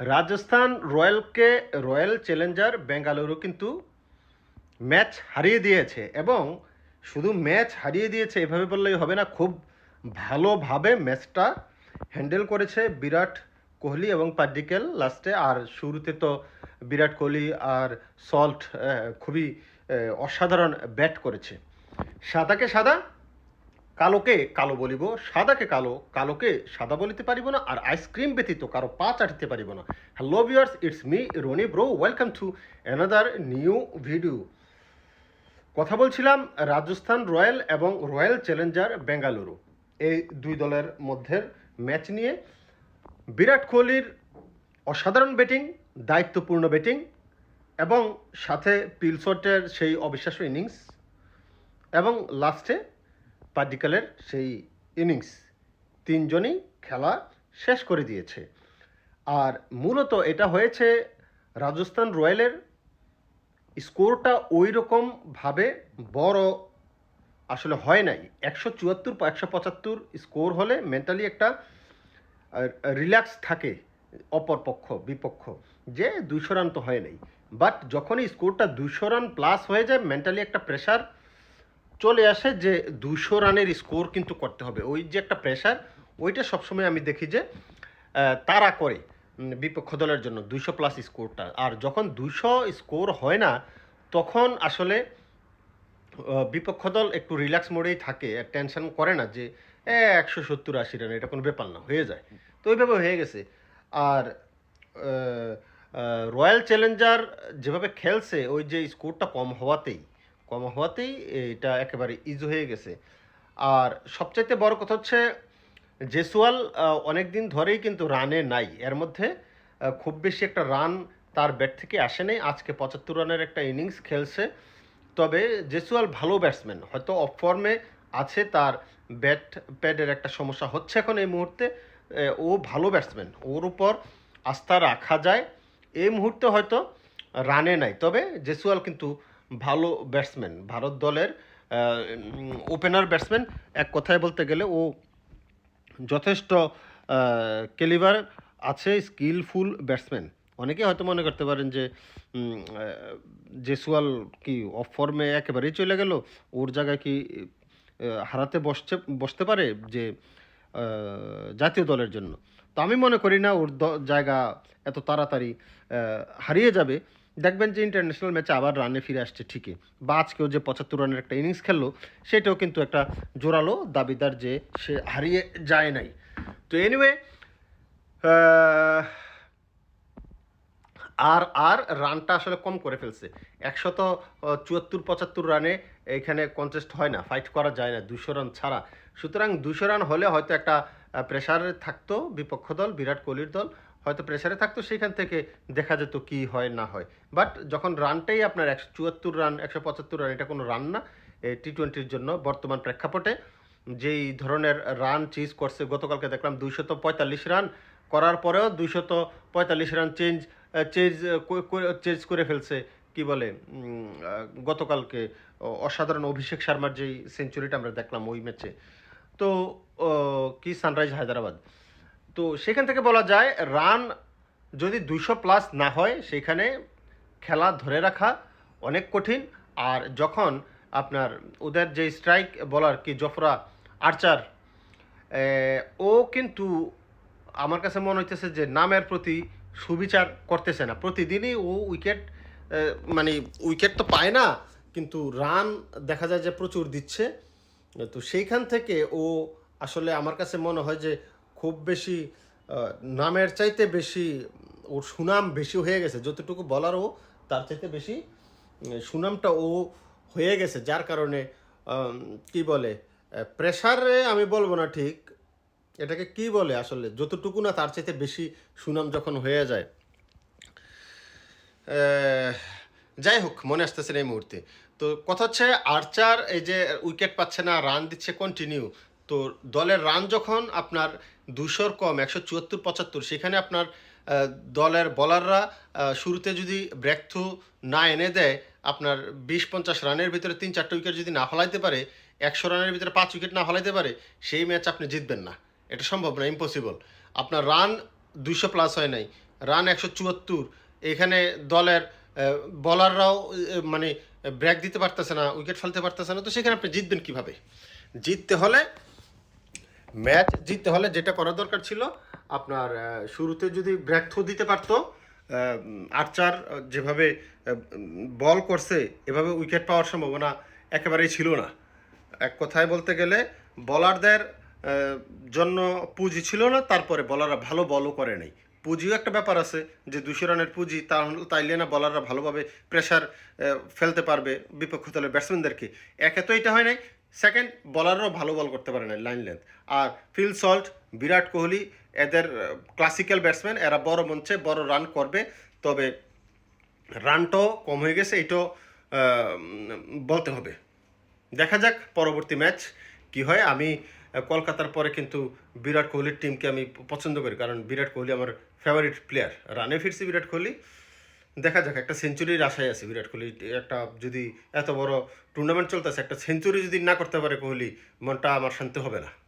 রাজস্থান রয়্যালকে, Royal Challenger Bengaluru কিন্তু match হারিয়ে দিয়েছে এবং শুধু ম্যাচ হারিয়ে দিয়েছে এভাবে বললেই হবে না, খুব ভালোভাবে ম্যাচটা হ্যান্ডেল করেছে বিরাট কোহলি এবং পার্ডিকেল লাস্টে। আর শুরুতে তো বিরাট কোহলি আর সল্ট খুবই অসাধারণ ব্যাট করেছে। সাদাকে সাদা কালোকে কালো বলিব, সাদাকে কালো, কালোকে সাদা বলিতে পারিব না, আর আইসক্রিম ব্যতীত কারও পা চাটিতে পারিব না। Hello viewers it's me Rony bro welcome to another new video কথা বলছিলাম রাজস্থান রয়্যাল এবং রয়্যাল চ্যালেঞ্জার বেঙ্গালুরু। এই দুই দলের মধ্যে ম্যাচ নিয়ে বিরাট কোহলির অসাধারণ ব্যাটিং দায়িত্বপূর্ণ ব্যাটিং এবং সাথে পিলশটের সেই অবিশ্বাস্য ইনিংস এবং লাস্টে পার্ডিকালের সেই ইনিংস তিনজনই খেলা শেষ করে দিয়েছে। আর মূলত এটা হয়েছে রাজস্থান রয়্যালের স্কোরটা ওই রকমভাবে বড় আসলে হয় নাই। একশো চুয়াত্তর বা একশো পঁচাত্তর স্কোর হলে মেন্টালি একটা রিল্যাক্স থাকে অপর পক্ষ, বিপক্ষ, যে দুইশো রান তো হয় নাই। বাট যখনই স্কোরটা দুশো রান প্লাস হয়ে যায়, মেন্টালি একটা প্রেশার চলে আসে যে দুশো রানের স্কোর কিন্তু করতে হবে। ওই যে একটা প্রেশার ওইটা সবসময় আমি দেখি যে তারা করে বিপক্ষ দলের জন্য দুইশো প্লাস স্কোরটা। আর যখন দুইশো স্কোর হয় না, তখন আসলে বিপক্ষ দল একটু রিল্যাক্স মোডেই থাকে টেনশন করে না যে একশো সত্তর আশি রান, এটা কোনো ব্যাপার না, হয়ে যায়। তো ওইভাবে হয়ে গেছে। আর রয়্যাল চ্যালেঞ্জার যেভাবে খেলছে, ওই যে স্কোরটা কম হওয়াতেই কম হওয়াতেই এটা একেবারে ইজি হয়ে গেছে। আর সবচাইতে বড় কথা হচ্ছে, জেসওয়াল অনেক দিন ধরেই কিন্তু রানে নাই। এর মধ্যে খুব বেশি একটা রান তার ব্যাট থেকে আসে নাই। আজকে পঁচাত্তর রানের একটা ইনিংস খেলছে। তবে জেসুয়াল ভালো ব্যাটসম্যান হয়তো অফ ফর্মে আছে তার ব্যাট প্যাডের একটা সমস্যা হচ্ছে এখন এই মুহূর্তে। ও ভালো ব্যাটসম্যান ওর উপর আস্থা রাখা যায়। এই মুহূর্তে হয়তো রানে নাই। তবে জেসুয়াল কিন্তু ভালো ব্যাটসম্যান ভারত দলের ওপেনার ব্যাটসম্যান এক কথায় বলতে গেলে ও যথেষ্ট কেলিভার আছে স্কিলফুল ব্যাটসম্যান অনেকে হয়তো মনে করতে পারেন যে জেসুয়াল কি অফ ফর্মে একেবারেই চলে গেল? ওর জায়গায় কি হারাতে বসছে, বসতে পারে যে জাতীয় দলের জন্য? তো আমি মনে করি না ওর জায়গা এত তাড়াতাড়ি হারিয়ে যাবে। দেখবেন যে ইন্টারন্যাশনাল ম্যাচে আবার রানে ফিরে আসছে ঠিকই। বা আজকেও যে পঁচাত্তর রানের একটা ইনিংস খেললো, সেটাও কিন্তু একটা জোরালো দাবিদার যে সে হারিয়ে যায় নাই। তো এনিওয়ে আর আর রানটা আসলে কম করে ফেলছে। একশত চুয়াত্তর, পঁচাত্তর রানে এখানে কন্টেস্ট হয় না ফাইট করা যায় না, দুশো রান ছাড়া। সুতরাং দুশো রান হলে হয়তো একটা প্রেশারে থাকতো বিপক্ষ দল, বিরাট কোহলির দল হয়তো প্রেশারে থাকতো সেখান থেকে দেখা যেত কি হয়, না হয়। বাট যখন রানটাই আপনার একশো চুয়াত্তর রান একশো পঁচাত্তর রান এটা কোনো রান না টি টোয়েন্টির জন্য বর্তমান প্রেক্ষাপটে। যেই ধরনের রান চেঞ্জ করছে, গতকালকে দেখলাম দুইশত পঁয়তাল্লিশ রান করার পরেও দুইশত পঁয়তাল্লিশ রান চেঞ্জ চেঞ্জ চেঞ্জ করে ফেলছে, কি বলে গতকালকে অসাধারণ অভিষেক শর্মার যেই সেঞ্চুরিটা আমরা দেখলাম ওই ম্যাচে তো কি সানরাইজ হায়দ্রাবাদ। তো সেখান থেকে বলা যায় রান যদি দুইশো প্লাস না হয়, সেখানে খেলা ধরে রাখা অনেক কঠিন। আর যখন আপনার ওদের যে স্ট্রাইক বলার কি জফরা আর্চার ও কিন্তু আমার কাছে মনে হইতেছে যে নামের প্রতি সুবিচার করতেছে না। প্রতিদিনই ও উইকেট মানে উইকেট তো পায় না, কিন্তু রান দেখা যায় যে প্রচুর দিচ্ছে। তো সেইখান থেকে ও আসলে আমার কাছে মনে হয় যে খুব বেশি নামের চাইতে বেশি ওর সুনাম বেশি হয়ে গেছে। যতটুকু বলার ও, তার চাইতে বেশি সুনামটা ও হয়ে গেছে। যার কারণে কি বলে প্রেশারে আমি বলব না ঠিক, এটাকে কি বলে আসলে, যতটুকু না তার চাইতে বেশি সুনাম যখন হয়ে যায়। যাই হোক, মনে আসতেছে এই মুহূর্তে। তো কথা হচ্ছে, আর্চার এই যে উইকেট পাচ্ছে না, রান দিচ্ছে কন্টিনিউ তো দলের রান যখন আপনার দুশোর কম, একশো চুয়াত্তর, পঁচাত্তর, সেখানে আপনার দলের বলাররা শুরুতে যদি থ্রু না এনে দেয়, আপনার বিশ পঞ্চাশ রানের ভিতরে তিন চারটে উইকেট যদি না ফলাইতে পারে, একশো রানের ভিতরে পাঁচ উইকেট না ফলাইতে পারে, সেই ম্যাচ আপনি জিতবেন না। এটা সম্ভব না ইম্পসিবল আপনার রান দুইশো প্লাস হয় নাই রান একশো চুয়াত্তর, এখানে দলের বলাররাও মানে ব্রেক দিতে পারতেছে না উইকেট ফেলতে পারতেছে না, তো সেখানে আপনি জিতবেন কীভাবে? জিততে হলে ম্যাচ জিততে হলে যেটা করা দরকার ছিল, আপনার শুরুতে যদি থ্রো দিতে পারতো আর্চার যেভাবে বল করছে, এভাবে উইকেট পাওয়ার সম্ভাবনা একেবারেই ছিল না। এক কথায় বলতে গেলে, বলারদের জন্য পুঁজি ছিল না, তারপরে বলাররা ভালো বলও করে নাই। পুঁজিও একটা ব্যাপার আছে, যে দুশো রানের পুঁজি তাইলে না বলাররা ভালোভাবে প্রেশার ফেলতে পারবে বিপক্ষ দলের ব্যাটসম্যানদেরকে একে তো এটা হয় নাই সেকেন্ড বলাররাও ভালো বল করতে পারে না লাইন লেন্থ আর ফিল সল্ট বিরাট কোহলি, এদের ক্লাসিক্যাল ব্যাটসম্যান এরা বড় মঞ্চে বড় রান করবে। তবে রানটাও কম হয়ে গেছে, এটাও বলতে হবে। দেখা যাক পরবর্তী ম্যাচ কি হয়। আমি কলকাতার পরে কিন্তু বিরাট কোহলির টিমকে আমি পছন্দ করি, কারণ বিরাট কোহলি আমার ফেভারিট প্লেয়ার রানে ফিরছি বিরাট কোহলি। দেখা যাক, একটা সেঞ্চুরির আশায় আছে বিরাট কোহলি। একটা যদি এত বড় টুর্নামেন্ট চলতেছে, একটা সেঞ্চুরি যদি না করতে পারে কোহলি, মনটা আমার শান্তি হবে না।